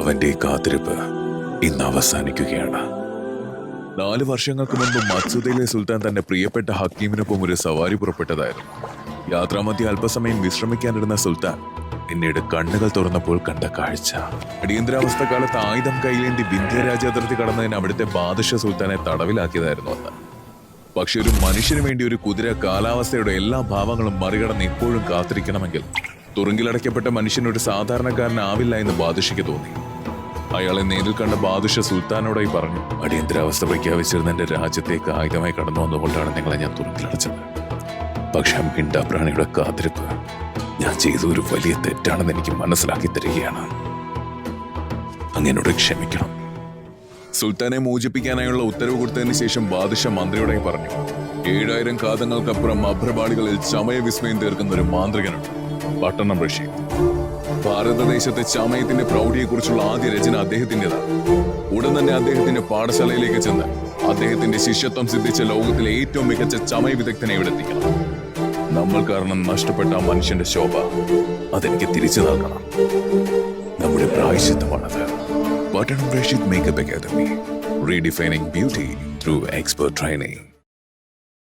അവന്റെ കാത്തിരിപ്പ് ഇന്ന് അവസാനിക്കുകയാണ്. നാല് വർഷങ്ങൾക്ക് മുൻപ് മത്സുദയിലെ സുൽത്താൻ തന്റെ പ്രിയപ്പെട്ട ഹക്കീമിനൊപ്പം ഒരു സവാരി പുറപ്പെട്ടതായിരുന്നു. യാത്രാമധ്യ അല്പസമയം വിശ്രമിക്കാനിരുന്ന സുൽത്താൻ പിന്നീട് കണ്ണുകൾ തുറന്നപ്പോൾ കണ്ട കാഴ്ച. അടിയന്തരാവസ്ഥ കാലത്ത് ആയുധം കൈയേന്തി വിന്ധ്യ രാജ്യാതിർത്തി കടന്നതിന് അവിടുത്തെ ബാദഷ സുൽത്താനെ തടവിലാക്കിയതായിരുന്നു അന്ന്. പക്ഷെ ഒരു മനുഷ്യന് വേണ്ടി ഒരു കുതിര കാലാവസ്ഥയുടെ എല്ലാ ഭാവങ്ങളും മറികടന്ന് ഇപ്പോഴും കാത്തിരിക്കണമെങ്കിൽ തുറുങ്കിലടയ്ക്കപ്പെട്ട മനുഷ്യൻ ഒരു സാധാരണക്കാരനാവില്ല എന്ന് ബാദശിക്ക് തോന്നി. അയാളെ നേരിൽ കണ്ട ബാദുഷ സുൽത്താനോടായി പറഞ്ഞു അടിയന്തരാവസ്ഥ പ്രഖ്യാപിച്ചിരുന്ന എന്റെ രാജ്യത്തേക്ക് ആയുധമായി കടന്നു വന്നുകൊണ്ടാണ് നിങ്ങളെ ഞാൻ തുറക്കിലടച്ചത് പക്ഷെ മിണ്ടാപ്രാണിയുടെ കാത്തിരിപ്പ്. ഞാൻ ചെയ്ത ഒരു വലിയ തെറ്റാണെന്ന് എനിക്ക് മനസ്സിലാക്കി തരികയാണ്. അങ്ങനോട് ക്ഷമിക്കണം. സുൽത്താനെ മോചിപ്പിക്കാനായുള്ള ഉത്തരവ് കൊടുത്തതിന് ശേഷം ബാദുഷ മന്ത്രിയോടായി പറഞ്ഞു ഏഴായിരം കാതങ്ങൾക്കപ്പുറം അഭ്രപാളികളിൽ ചമയവിസ്മയം തീർക്കുന്ന ഒരു മാന്ത്രികനുണ്ട് പട്ടണം റഷീദ് ഭാരതദേശത്തെ ചമയത്തിന്റെ പ്രൗഢിയെക്കുറിച്ചുള്ള ആദ്യ രചന അദ്ദേഹത്തിന്റെതാണ്. ഉടൻ തന്നെ അദ്ദേഹത്തിന്റെ പാഠശാലയിലേക്ക് ചെന്ന് അദ്ദേഹത്തിന്റെ ശിഷ്യത്വം സിദ്ധിച്ച ലോകത്തിലെ ഏറ്റവും മികച്ച ചമയ വിദഗ്ധനെ ഇവിടെ എത്തിക്കണം. നമ്മൾ കാരണം നഷ്ടപ്പെട്ട മനുഷ്യന്റെ ശോഭ അതെനിക്ക് തിരിച്ചു നൽകണം. നമ്മുടെ പ്രായശിത്വമാണത് Pattanam Rasheed makeup academy redefining beauty through expert training